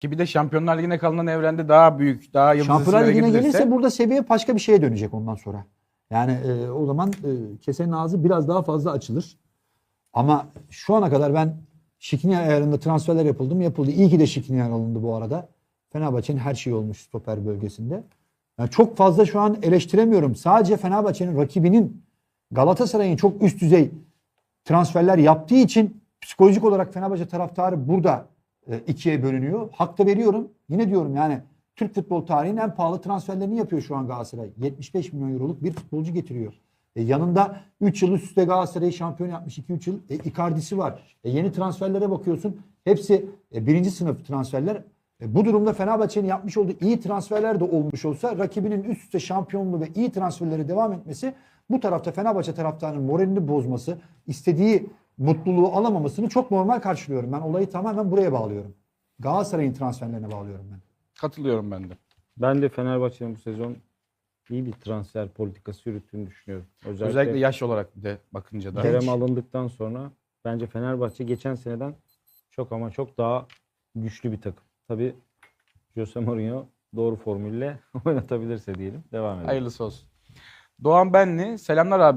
Ki bir de Şampiyonlar Ligi'ne kalınan evrende daha büyük, daha yıldız Şampiyonlar Ligi'ne gidilirse gelirse burada seviye başka bir şeye dönecek ondan sonra. Yani e, o zaman e, kesenin ağzı biraz daha fazla açılır. Ama şu ana kadar ben Şikniyar ayarında transferler yapıldı mı? Yapıldı. İyi ki de Şikniyar alındı bu arada. Fenerbahçe'nin her şeyi olmuş stoper bölgesinde. Yani çok fazla şu an eleştiremiyorum. Sadece Fenerbahçe'nin rakibinin Galatasaray'ın çok üst düzey transferler yaptığı için psikolojik olarak Fenerbahçe taraftarı burada e, ikiye bölünüyor. Hak da veriyorum. Yine diyorum yani Türk futbol tarihinin en pahalı transferlerini yapıyor şu an Galatasaray. 75 milyon euroluk bir futbolcu getiriyor. E, yanında 3 yıl üst üste Galatasaray'ı şampiyon yapmış 2-3 yıl. E, Icardi'si var. E, yeni transferlere bakıyorsun. Hepsi e, birinci sınıf transferler. E, bu durumda Fenerbahçe'nin yapmış olduğu iyi transferler de olmuş olsa rakibinin üst üste şampiyonluğu ve iyi transferleri devam etmesi bu tarafta Fenerbahçe taraftarının moralini bozması, istediği mutluluğu alamamasını çok normal karşılıyorum. Ben olayı tamamen buraya bağlıyorum. Galatasaray'ın transferlerine bağlıyorum ben. katılıyorum ben de. Ben de Fenerbahçe'nin bu sezon iyi bir transfer politikası yürüttüğünü düşünüyorum. Özellikle, Özellikle yaş olarak bir de bakınca da. Kerem alındıktan sonra bence Fenerbahçe geçen seneden çok ama çok daha güçlü bir takım. Tabii Jose Mourinho doğru formülle oynatabilirse diyelim. Devam edelim. Hayırlısı olsun. Doğan Benli, selamlar abi.